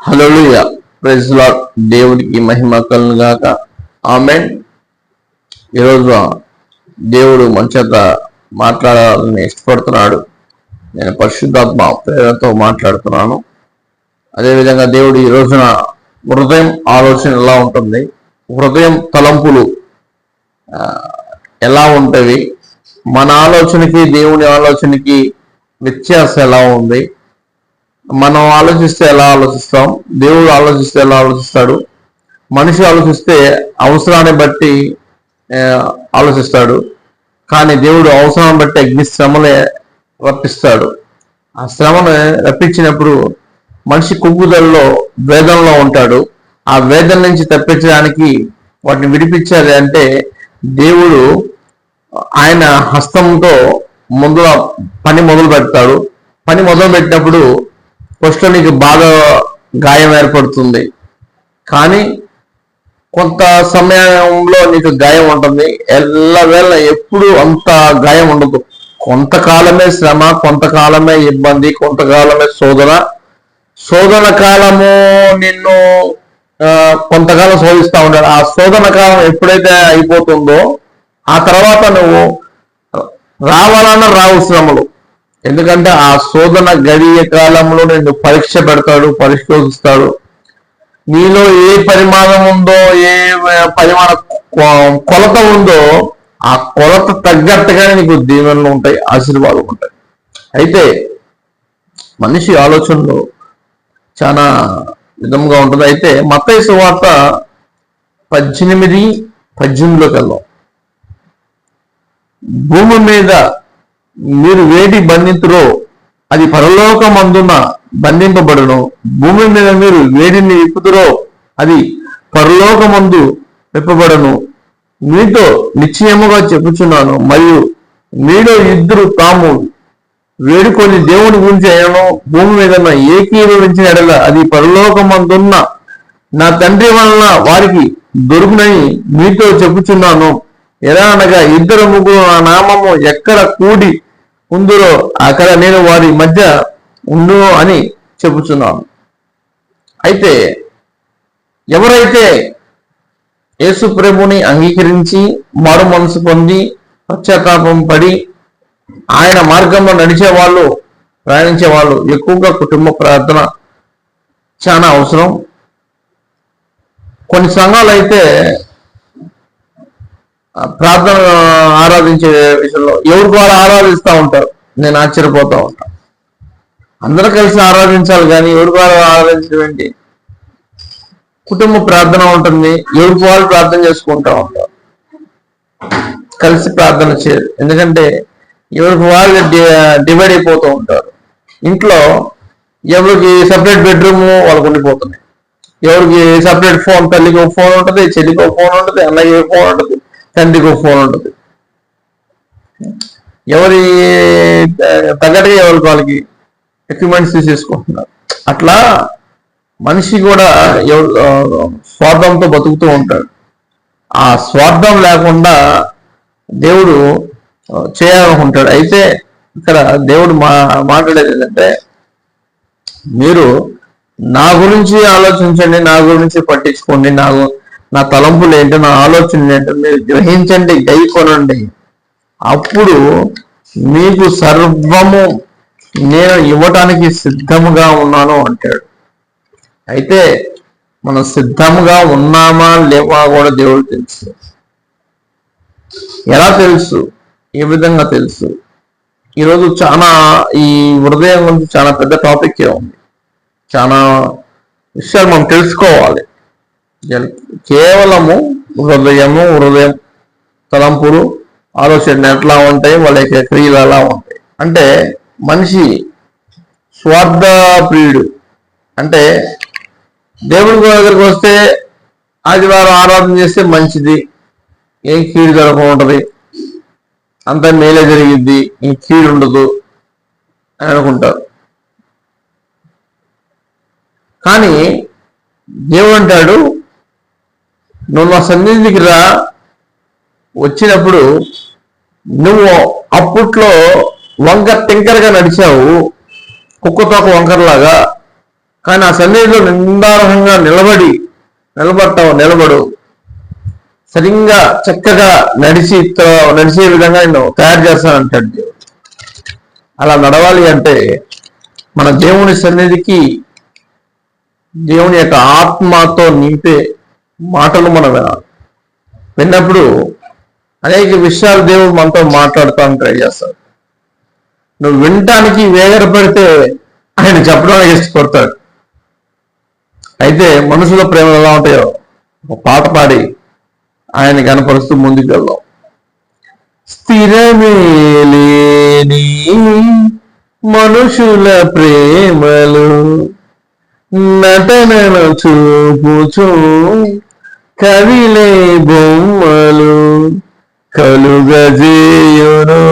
హలోయ praise lord దేవుడికి మహిమ కలను గాక. ఆమె ఈరోజు దేవుడు మన చేత మాట్లాడాలని ఇష్టపడుతున్నాడు. నేను పరిశుద్ధాత్మ ప్రేరణతో మాట్లాడుతున్నాను. అదేవిధంగా దేవుడు ఈ రోజున హృదయం ఆలోచన ఎలా ఉంటుంది? హృదయం తలంపులు ఎలా ఉంటవి? మన ఆలోచనకి దేవుని ఆలోచనకి వ్యత్యాసం ఎలా ఉంది? మనం ఆలోచిస్తే ఎలా ఆలోచిస్తాం? దేవుడు ఆలోచిస్తే ఎలా ఆలోచిస్తాడు? మనిషి ఆలోచిస్తే అవసరాన్ని బట్టి ఆలోచిస్తాడు. కానీ దేవుడు అవసరాన్ని బట్టి అగ్ని శ్రమలే రప్పిస్తాడు. ఆ శ్రమను రప్పించినప్పుడు మనిషి కుగ్గుదలలో వేదంలో ఉంటాడు. ఆ వేదన నుంచి తప్పించడానికి వాటిని విడిపించాలి అంటే దేవుడు ఆయన హస్తంతో ముందు పని మొదలు పెడతాడు పని మొదలు పెట్టినప్పుడు ఫస్ట్ నీకు బాగా గాయం ఏర్పడుతుంది. కానీ కొంత సమయంలో నీకు గాయం ఉంటుంది. ఎల్లవేళ ఎప్పుడు అంత గాయం ఉండదు. కొంతకాలమే శ్రమ కొంతకాలమే ఇబ్బంది కొంతకాలమే శోధన. శోధన కాలము నిన్ను కొంతకాలం శోధిస్తూ ఉంటాడు ఆ శోధన కాలం ఎప్పుడైతే అయిపోతుందో ఆ తర్వాత నువ్వు రావాలన్న రావు శ్రమలు. ఎందుకంటే ఆ శోధన గడియ కాలంలో నిన్ను పరీక్ష పెడతాడు పరిశోధిస్తాడు. నీలో ఏ పరిమాణం ఉందో ఏ పరిమాణ కొ- కొలత ఉందో ఆ కొలత తగ్గట్టుగానే నీకు దీవెనలు ఉంటాయి ఆశీర్వాదాలు ఉంటాయి. అయితే మనిషి ఆలోచనలు చాలా విధంగా ఉంటుంది. అయితే మత్తయి సువార్త పద్దెనిమిది పద్దెనిమిదిలోకి వెళ్దాం. భూమి మీద మీరు వేటి బంధితురో అది పరలోకమందున బంధింపబడును. భూమి మీద మీరు వేడిని విప్పుతురో అది పరలోకమందు విప్పబడను. మీతో నిశ్చయముగా చెప్పుచున్నాను. మరియు మీలో ఇద్దరు తాము వేడుకొని దేవుని గురించి అయినను. భూమి మీద ఏకీభవించిన ఎడల అది పరలోకమందున్న నా తండ్రి వలన వారికి దొరుకునని మీతో చెప్పుచున్నాను. ఎలా అనగా ఇద్దరు ముగ్గురు నా నామము ఎక్కడ కూడి ఉందిరో అక్కడ నేను వారి మధ్య ఉండును అని చెబుతున్నాను. అయితే ఎవరైతే యేసు ప్రభుని అంగీకరించి మారు మనసు పొంది పశ్చాత్తాపం పడి ఆయన మార్గంలో నడిచే వాళ్ళు ప్రయాణించే వాళ్ళు ఎక్కువగా కుటుంబ ప్రార్థన చాలా అవసరం. కొన్ని సంఘాలు అయితే ప్రార్థన ఆరాధించే విషయంలో ఎవరికి వారు ఆరాధిస్తూ ఉంటారు. నేను ఆశ్చర్యపోతూ ఉంటాను అందరూ కలిసి ఆరాధించాలి కానీ ఎవరికి వారు ఆరాధించడం ఏంటి? కుటుంబ ప్రార్థన ఉంటుంది. ఎవరికి వాళ్ళు ప్రార్థన చేసుకుంటూ ఉంటారు. కలిసి ప్రార్థన చేయరు. ఎందుకంటే ఎవరికి వాళ్ళు డివైడ్ అయిపోతూ ఉంటారు. ఇంట్లో ఎవరికి సపరేట్ బెడ్రూమ్ వాళ్ళకు ఉండిపోతున్నాయి ఎవరికి సపరేట్ ఫోన్ తల్లికి ఒక ఫోన్ ఉంటుంది చెల్లికి ఒక ఫోన్ ఉంటుంది అన్నయ్యకి ఫోన్ ఉంటుంది. తండ్రికి ఒక ఫోన్ ఉంటుంది. ఎవరి తగ్గట్టుగా ఎవరికి వాళ్ళకి ఎక్విప్మెంట్స్ తీసేసుకుంటున్నారు. అట్లా మనిషి కూడా ఎవరు స్వార్థంతో బతుకుతూ ఉంటాడు. ఆ స్వార్థం లేకుండా దేవుడు చేయాలనుకుంటాడు. అయితే ఇక్కడ దేవుడు మా మాట్లాడేది ఏంటంటే మీరు నా గురించి ఆలోచించండి నా గురించి పట్టించుకోండి నా నా తలంపులు ఏంటో నా ఆలోచనలు ఏంటో మీరు గ్రహించండి గై కొనండి అప్పుడు మీకు సర్వము నేను ఇవ్వటానికి సిద్ధముగా ఉన్నాను అంటాడు. అయితే మనం సిద్ధముగా ఉన్నామా లేవా కూడా దేవుడు తెలుసు. ఎలా తెలుసు? ఏ విధంగా తెలుసు? ఈరోజు చాలా ఈ హృదయం గురించి చాలా పెద్ద టాపిక్ ఉంది. చాలా విషయాలు మనం తెలుసుకోవాలి. కేవలము హృదయము హృదయం తలంపులు ఆలోచన ఎట్లా ఉంటాయి? వాళ్ళ యొక్క క్రియలు ఎలా ఉంటాయి? అంటే మనిషి స్వార్థ ప్రియుడు అంటే దేవుడి దగ్గరికి వస్తే ఆదివారం ఆరాధన చేస్తే మంచిది. ఏం కీడు జరగకుండా ఉంటుంది. అంత మేలే జరిగిద్ది. ఈ కీడు ఉండదు అని అనుకుంటారు. కానీ దేవుడు అంటాడు నువ్వు నా సన్నిధికి రా. వచ్చినప్పుడు నువ్వు అప్పట్లో వంక టింకర్గా నడిచావు. కుక్కతోక వంకరలాగా. కానీ ఆ సన్నిధిలో నిందారహంగా నిలబడి నిలబడతావు నిలబడు. సరిగ్గా చక్కగా నడిచి నడిచే విధంగా నేను తయారు చేస్తానంటాడు దేవుడు. అలా నడవాలి అంటే మన దేవుని సన్నిధికి దేవుని యొక్క ఆత్మతో నింపే మాటలు మనం వినాలి విన్నప్పుడు అనేక విషయాలు దేవుడు మనతో మాట్లాడతాను ట్రై చేస్తాడు. నువ్వు వినటానికి వేగరపడితే ఆయన చెప్పడానికి ఇష్టపడతాడు. అయితే మనసులో ప్రేమలు ఎలా ఉంటాయో ఒక పాట పాడి ఆయన కనపరుస్తూ ముందుకు వెళ్దాం. స్థిరమేలేని మనుషుల ప్రేమలు నటనను చూపుచూ కవిలే బొమ్మలు కలుగజేయును.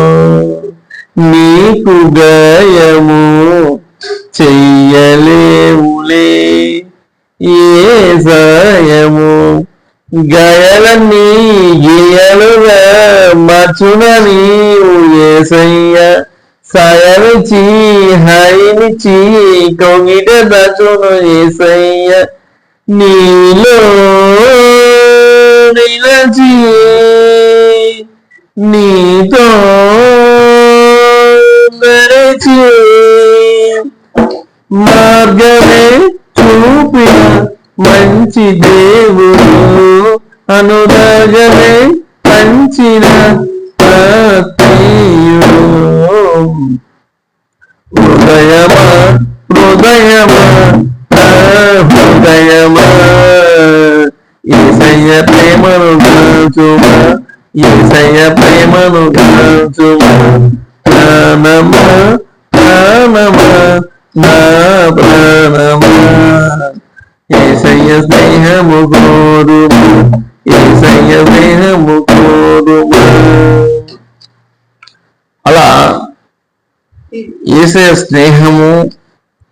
నీకు గయము చెయ్యలేవులే ఏ సాయము గయలన్నీ గేయలుగా మచున నీవు ఏసయ్య సాయమిచి హరినిచి కొంగిట దచును ఏసయ్య నీలో నిలచి నీతో నడిచి మార్గమే చూపిన మంచి దేవుడు అనురాగమే పంచిన ఆత్మీయుడు హృదయమా హృదయమా ఈసయ్య ప్రేమను గాచుమా ప్రాణమా ప్రాణమా నా ప్రాణమా ఏసయ్య స్నేహము కోరుమా ఏసయ్య స్నేహము కోరుమా అలా ఏసే స్నేహము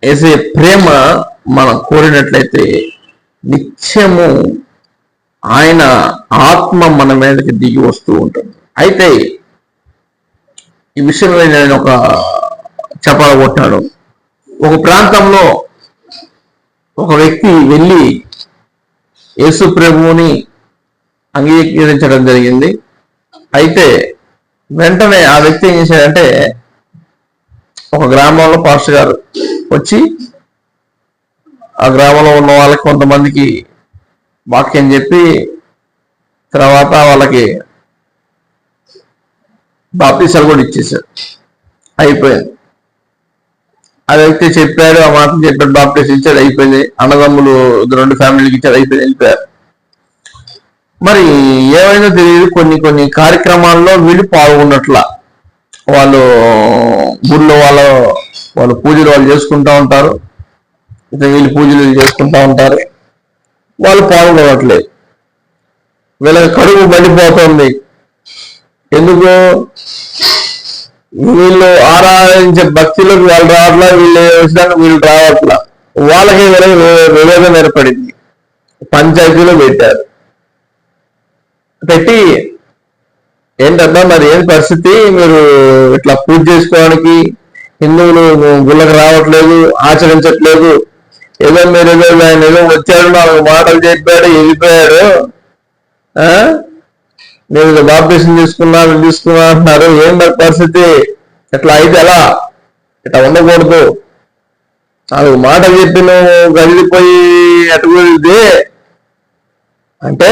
ఏసయ ప్రేమ మనం కోరినట్లయితే నిత్యము ఆయన ఆత్మ మన మీదకి దిగి వస్తూ ఉంటుంది. అయితే ఈ విషయంలో నేను ఒక చెప్పగొట్టాడు ఒక ప్రాంతంలో ఒక వ్యక్తి వెళ్ళి యేసు ప్రభువుని అంగీకరించడం జరిగింది. అయితే వెంటనే ఆ వ్యక్తి ఏం చేశాడంటే ఒక గ్రామంలో పాస్టర్ గారు వచ్చి ఆ గ్రామంలో ఉన్న వాళ్ళకి కొంతమందికి వాక్యం చెప్పి తర్వాత వాళ్ళకి బాప్తీసాలు కూడా ఇచ్చేసారు అయిపోయింది. ఆ వ్యక్తి చెప్పాడు ఆ మాత్రం చెప్పాడు బాప్టీస్ ఇచ్చాడు అయిపోయింది. అన్నదమ్ములు రెండు ఫ్యామిలీకి ఇచ్చాడు అయిపోయింది వెళ్ళిపోయారు. మరి ఏమైనా తెలియదు కొన్ని కొన్ని కార్యక్రమాల్లో వీళ్ళు పాల్గొన్నట్ల. వాళ్ళు గుడిలో వాళ్ళ వాళ్ళు పూజలు వాళ్ళు చేసుకుంటా ఉంటారు. వీళ్ళు పూజలు వీళ్ళు చేసుకుంటా ఉంటారు. వాళ్ళు పాల్గొనట్లేదు వీళ్ళకి కడుపు మండిపోతుంది. ఎందుకు వీళ్ళు ఆరాధించే భక్తులకు వాళ్ళు రావట్లా వీళ్ళు వచ్చినాక వీళ్ళు రావట్లా. వాళ్ళకి వివేదం ఏర్పడింది. పంచాయతీలో పెట్టారు. పెట్టి ఏంటన్నా మరి ఏం పరిస్థితి? మీరు ఇట్లా పూజ చేసుకోవడానికి హిందువులు గుళ్ళకి రావట్లేదు ఆచరించట్లేదు. ఏదో మీరు ఏదో ఆయన ఏదో వచ్చాడు నాలుగు మాటలు చెప్పాడు వెళ్ళిపోయాడు ఆ? నేను బాప్తీసం తీసుకున్నాను తీసుకున్నా అంటున్నారు. ఏం మరి పరిస్థితి? ఇట్లా అయితే ఎలా? ఇట్లా ఉండకూడదు. నాలుగు మాటలు చెప్పి నువ్వు గదిలిపోయి అటు అంటే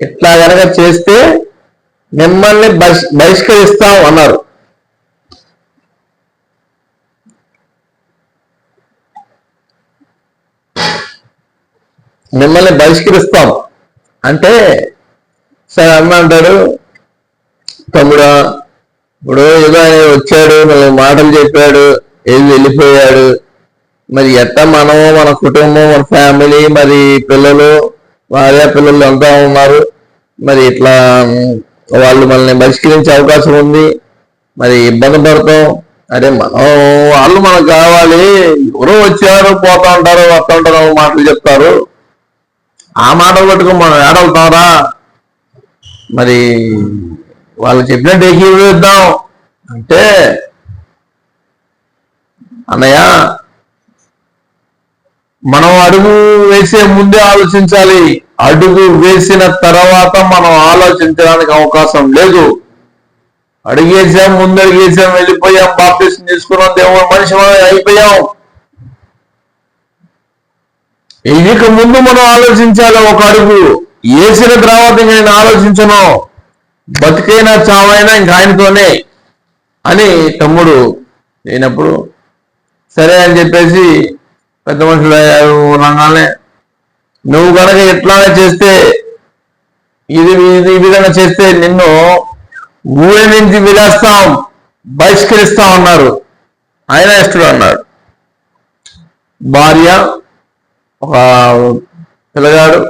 ఇట్లా గనక చేస్తే మిమ్మల్ని బహిష్- బహిష్కరిస్తాం అన్నారు. మిమ్మల్ని బహిష్కరిస్తాం. అంటే సరే అన్న అంటాడు తమ్ముడా ఇప్పుడు ఏదో ఆయన వచ్చాడు మళ్ళీ మాటలు చెప్పాడు ఏది వెళ్ళిపోయాడు. మరి ఎట్ట మనము మన కుటుంబం మన ఫ్యామిలీ మరి పిల్లలు భార్య పిల్లలు అంతా ఉన్నారు. మరి ఇట్లా వాళ్ళు మనల్ని బహిష్కరించే అవకాశం ఉంది. మరి ఇబ్బంది పడతాం. అరే మనం వాళ్ళు మనకు కావాలి. ఎవరో వచ్చారు పోతా ఉంటారు వస్తూ ఉంటారు మాటలు చెప్తారు. ఆ మాటలు పట్టుకుని మనం ఏడవుతారా? మరి వాళ్ళు చెప్పినట్టు ఏకీభవిద్దాం. అంటే అన్నయ్య మనం అడుగు వేసే ముందే ఆలోచించాలి. అడుగు వేసిన తర్వాత మనం ఆలోచించడానికి అవకాశం లేదు. అడిగేసాం ముందు అడిగేసాం వెళ్ళిపోయాం బాప్టిస్ట్ తీసుకున్నాం దేవుడు మనిషి అయిపోయాం. ఇక ముందు మనం ఆలోచించాలి ఒక అడుగు. వేసిన తర్వాత ఇంక నేను ఆలోచించను. బతికైనా చావైనా ఇంక ఆయనతోనే అని తమ్ముడు అయినప్పుడు సరే అని చెప్పేసి పెద్ద మనుషులు అయ్యారు రంగానే నువ్వు కనుక ఎట్లానే చేస్తే ఇది ఇది ఈ విధంగా చేస్తే నిన్ను ఊరి నుంచి విలేస్తాం బహిష్కరిస్తాం అన్నారు. ఆయన ఇష్టడు అన్నాడు. భార్య ఒక పిల్లగాడు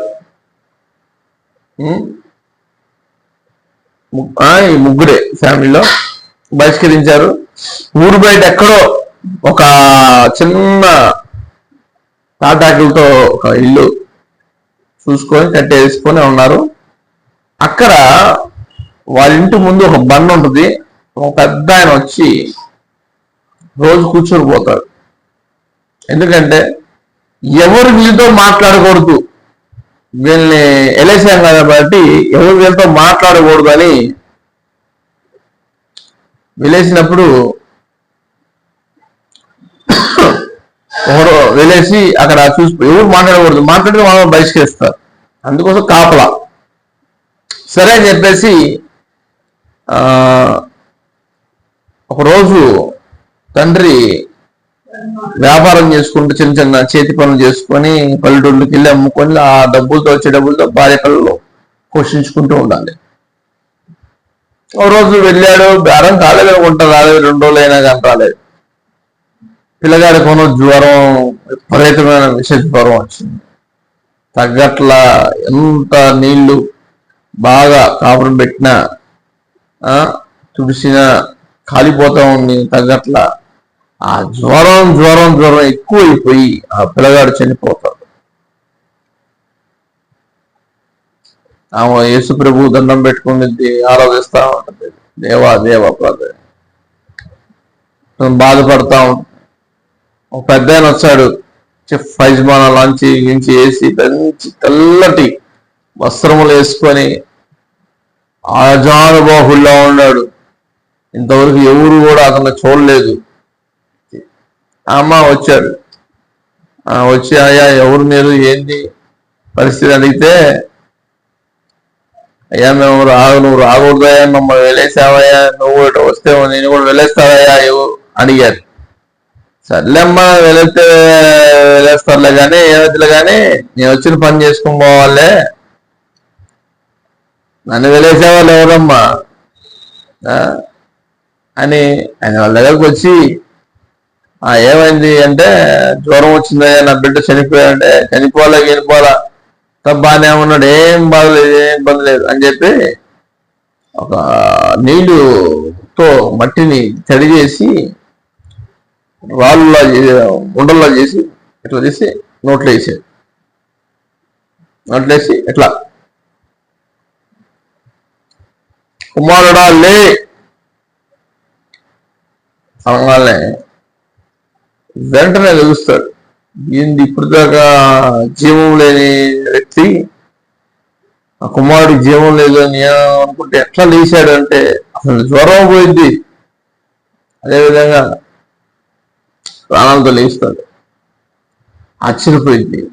ఈ ముగ్గురే ఫ్యామిలీలో బహిష్కరించారు. ఊరు బయట ఎక్కడో ఒక చిన్న తాటాకులతో ఒక ఇల్లు చూసుకొని కట్టేసుకొని ఉన్నారు. అక్కడ వాళ్ళ ఇంటి ముందు ఒక బండ ఉంటుంది. ఒక పెద్ద ఆయన వచ్చి రోజు కూర్చొని పోతాడు. ఎందుకంటే ఎవరు వీళ్ళతో మాట్లాడకూడదు. వీళ్ళని ఎలేసాం కాబట్టి ఎవరు వీళ్ళతో మాట్లాడకూడదు అని వెళ్ళేసినప్పుడు ఎవరో వెళ్ళేసి అక్కడ చూసి ఎవరు మాట్లాడకూడదు. మాట్లాడితే మనం బహిష్కరిస్తారు. అందుకోసం కాపలా. సరే అని చెప్పేసి ఆ, ఒకరోజు తండ్రి వ్యాపారం చేసుకుంటూ చిన్న చిన్న చేతి పనులు చేసుకొని పల్లెటూళ్ళకి వెళ్ళి అమ్ముకొని ఆ డబ్బులతో వచ్చే డబ్బులతో భార్య పిల్లలు పోషించుకుంటూ ఉండాలి. ఓ రోజు వెళ్ళాడు బేరం కాలేదు అనుకుంటా రాలేదు రెండు రోజులు అయినా కానీ రాలేదు. పిల్లగాడి కొను జ్వరం విపరీతమైన విష జ్వరం వచ్చింది. తగ్గట్ల ఎంత నీళ్ళు బాగా కాపురం పెట్టినా ఆ, కాలిపోతా ఉంది తగ్గట్ల. ఆ జ్వరం జ్వరం జ్వరం ఎక్కువైపోయి ఆ పిల్లగాడు చనిపోతాడు. ఆమె యేసు ప్రభు దండం పెట్టుకుని ఆరాధిస్తా ఉంటుంది దేవా దేవ ప్రభు బాధపడతా ఉంటుంది ఒక పెద్ద ఆయన వచ్చాడు. చెఫ్ ఫైజ్మాన లాంచి గించి వేసి మంచి తెల్లటి వస్త్రములు వేసుకొని ఆజానుబాహుల్లో ఉన్నాడు. ఇంతవరకు ఎవరు కూడా అతను చూడలేదు. అమ్మ వచ్చాడు వచ్చి అయ్యా ఎవరు మీరు? ఏంటి? పరిస్థితి? అడిగితే అయ్యా మేము రాగు నువ్వు రాకూడదయ్యా మమ్మల్ని వెళ్ళేసావయ్యా నువ్వు ఇటు వస్తే నేను కూడా వెళ్ళేస్తావయ్యా అడిగారు. సర్లేమ్మా వెళితే వెళ్ళేస్తారులే కానీ ఏమవుతులే కానీ నేను వచ్చిన పని చేసుకుని పోవాలే. నన్ను వెళ్ళేసేవాళ్ళు ఎవరమ్మా? అని ఆయన వాళ్ళ దగ్గరకు వచ్చి ఏమైంది అంటే జ్వరం వచ్చిందయ్యా నా బిడ్డ చనిపోయాడంటే చనిపోలే చనిపోలా బాగానే ఉన్నాడు ఏం బాధలేదు ఏం ఇబ్బంది లేదు అని చెప్పి ఒక నీళ్ళుతో మట్టిని తడి చేసి రాళ్ళులా ఉండల్లా చేసి ఇట్లా చేసి నోట్లో వేసాడు. నోట్లో వేసి ఇట్లా కుమారుడా లే! అనగానే వెంటనే తెలుస్తాడు ఏంది ఇప్పుడు దాకా జీవం లేని వ్యక్తి ఆ కుమారుడు జీవం లేదు అని అనుకుంటే ఎట్లా లేచాడు అంటే అసలు జ్వరం పోయింది. అదేవిధంగా ప్రాణాలతో లేస్తాడు. ఆశ్చర్యపోయింది.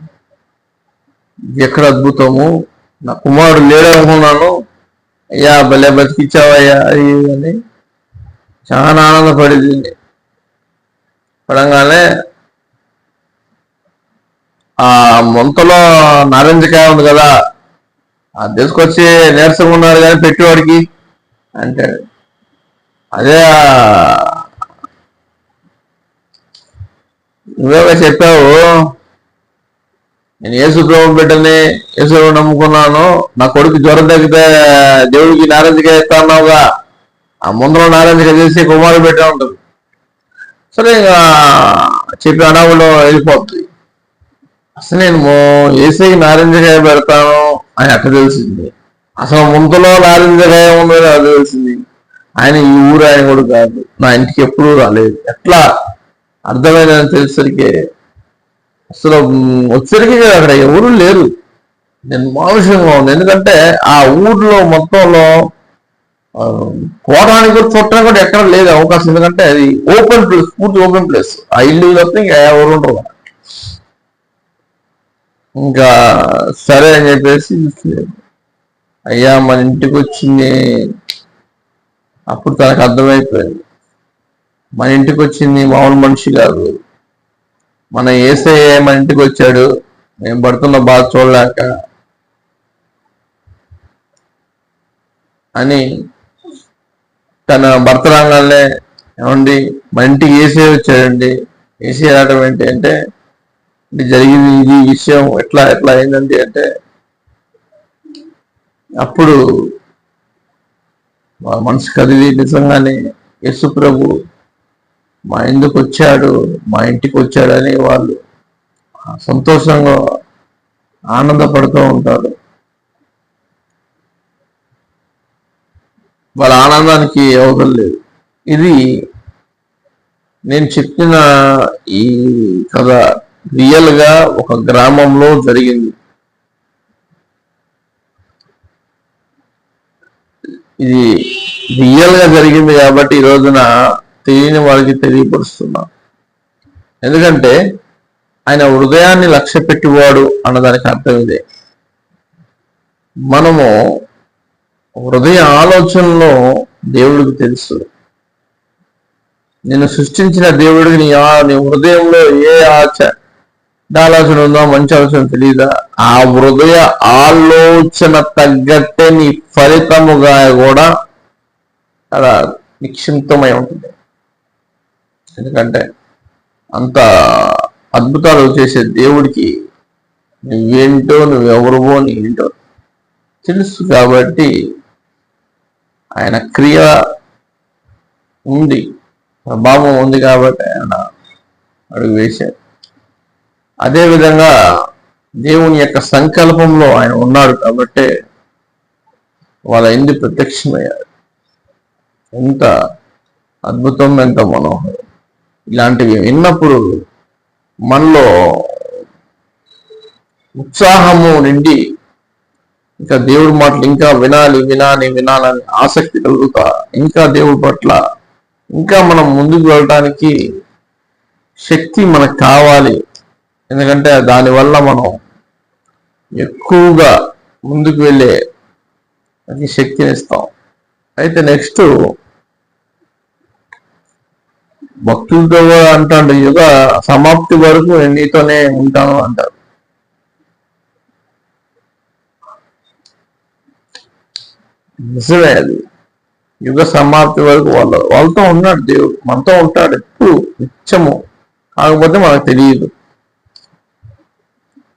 ఎక్కడ అద్భుతము? నా కుమారుడు లేడనుకున్నాను. అయ్యా భలే బతికిచ్చావయ్యా అది అని చాలా ఆనందపడింది. పడంగానే ఆ ముంతలో నారింజకాయ ఉంది కదా ఆ తీసుకొచ్చి నీరసంగా ఉన్నారు కానీ పెట్టేవాడికి అంటే అదే నువ్వేగా చెప్పావు నేను యేసు ప్రభు బిడ్డని యేసు నమ్ముకున్నాను నా కొడుకు జ్వరం తగ్గితే దేవుడికి నారింజకాయ ఇస్తా అన్నావుగా ఆ ముందులో నారింజకాయ చేసి కుమారుడు పెట్టే ఉంటుంది సరే ఇక చెప్పి అడవులో వెళ్ళిపోతుంది అసలు నేను ఏసీకి నారింజకాయ పెడతాను అని అట్ట తెలిసింది. అసలు ముంతలో నారింజకాయ ఉందని అది తెలిసింది. ఆయన ఈ ఊరు ఆయన కూడా కాదు. నా ఇంటికి ఎప్పుడూ రాలేదు. ఎట్లా? అర్థమైందని తెలిసరికి అసలు మ్, వచ్చరికి అక్కడ ఎవరు లేరు. నేను మానుషంగా ఉంది ఎందుకంటే ఆ ఊర్లో మొత్తంలో ఆ, కూడా చూడటానికి కూడా ఎక్కడ లేదు అవకాశం ఎందుకంటే అది ఓపెన్ ప్లేస్ పూర్తి ఓపెన్ ప్లేస్ ఆ ఇల్లు తప్ప ఇంకా ఎవరు ఉండరు ఇంకా సరే అని చెప్పేసి అయ్యా మన ఇంటికి వచ్చింది. అప్పుడు తనకు అర్థమైపోయింది. మన ఇంటికి వచ్చింది మామూలు మనిషి కాదు. మన ఏసే మన ఇంటికి వచ్చాడు. మేము పడుతున్న బాధ చూడలేక అని తన భర్త రాగానే ఏమండి మా ఇంటికి ఏసీ వచ్చాడండి. ఏసీ రావడం ఏంటి అంటే జరిగింది ఇది ఈ విషయం ఎట్లా ఎట్లా అయిందండి అంటే అప్పుడు మా మనసు కదిలి నిజంగానే యేసు ప్రభు మా ఇందుకు వచ్చాడు మా ఇంటికి వచ్చాడని వాళ్ళు సంతోషంగా ఆనందపడుతూ ఉంటారు. వాళ్ళ ఆనందానికి అవసరం లేదు. ఇది నేను చెప్పిన ఈ కథ రియల్గా ఒక గ్రామంలో జరిగింది. ఇది రియల్గా జరిగింది కాబట్టి ఈ రోజున తెలియని వారికి తెలియపరుస్తున్నా. ఎందుకంటే ఆయన హృదయాన్ని లక్ష్య పెట్టివాడు అన్నదానికి అర్థం ఇదే. మనము హృదయ ఆలోచనలో దేవుడికి తెలుసు. నిన్ను సృష్టించిన దేవుడికి నీ ఆ- నీ హృదయంలో ఏ ఆచ ఆలోచన ఉందో మంచి ఆలోచన తెలియదా ఆ హృదయ ఆలోచన తగ్గట్టే నీ ఫలితముగా కూడా అలా నిక్షిప్తమై ఉంటుంది. ఎందుకంటే అంత అద్భుతాలు చేసే దేవుడికి నువ్వేంటో నువ్వెవరువో నీ ఏంటో తెలుసు కాబట్టి ఆయన క్రియ ఉంది. ప్రభావం ఉంది కాబట్టి ఆయన అడుగు వేశారు. అదేవిధంగా దేవుని యొక్క సంకల్పంలో ఆయన ఉన్నాడు కాబట్టి వాళ్ళ ఇంటి ప్రత్యక్షమయ్యారు. ఎంత అద్భుతం ఎంత మనోహరం. ఇలాంటివి విన్నప్పుడు మనలో ఉత్సాహము నిండి ఇంకా దేవుడి మాటలు ఇంకా వినాలి వినాలి వినాలని ఆసక్తి కలుగుతా. ఇంకా దేవుడి పట్ల ఇంకా మనం ముందుకు వెళ్ళటానికి శక్తి మనకు కావాలి. ఎందుకంటే దానివల్ల మనం ఎక్కువగా ముందుకు వెళ్ళే అది శక్తిని ఇస్తాం. అయితే నెక్స్ట్ భక్తులతో అంటాడు యుగ సమాప్తి వరకు నీతోనే ఉంటాను అంటారు. నిజమే అది. యుగ సమాప్తి వరకు వాళ్ళ వాళ్ళతో ఉన్నాడు దేవుడు. మనతో ఉంటాడు ఎప్పుడు నిత్యము. కాకపోతే మనకు తెలియదు.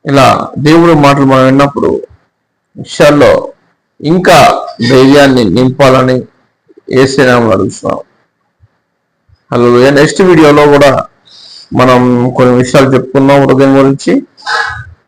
ఇలా దేవుడు మాటలు మనం విన్నప్పుడు విషయాల్లో ఇంకా ధైర్యాన్ని నింపాలని ఏసేనామని అడుగుతున్నాం. అలా నెక్స్ట్ వీడియోలో కూడా మనం కొన్ని విషయాలు చెప్పుకున్నాం హృదయం గురించి.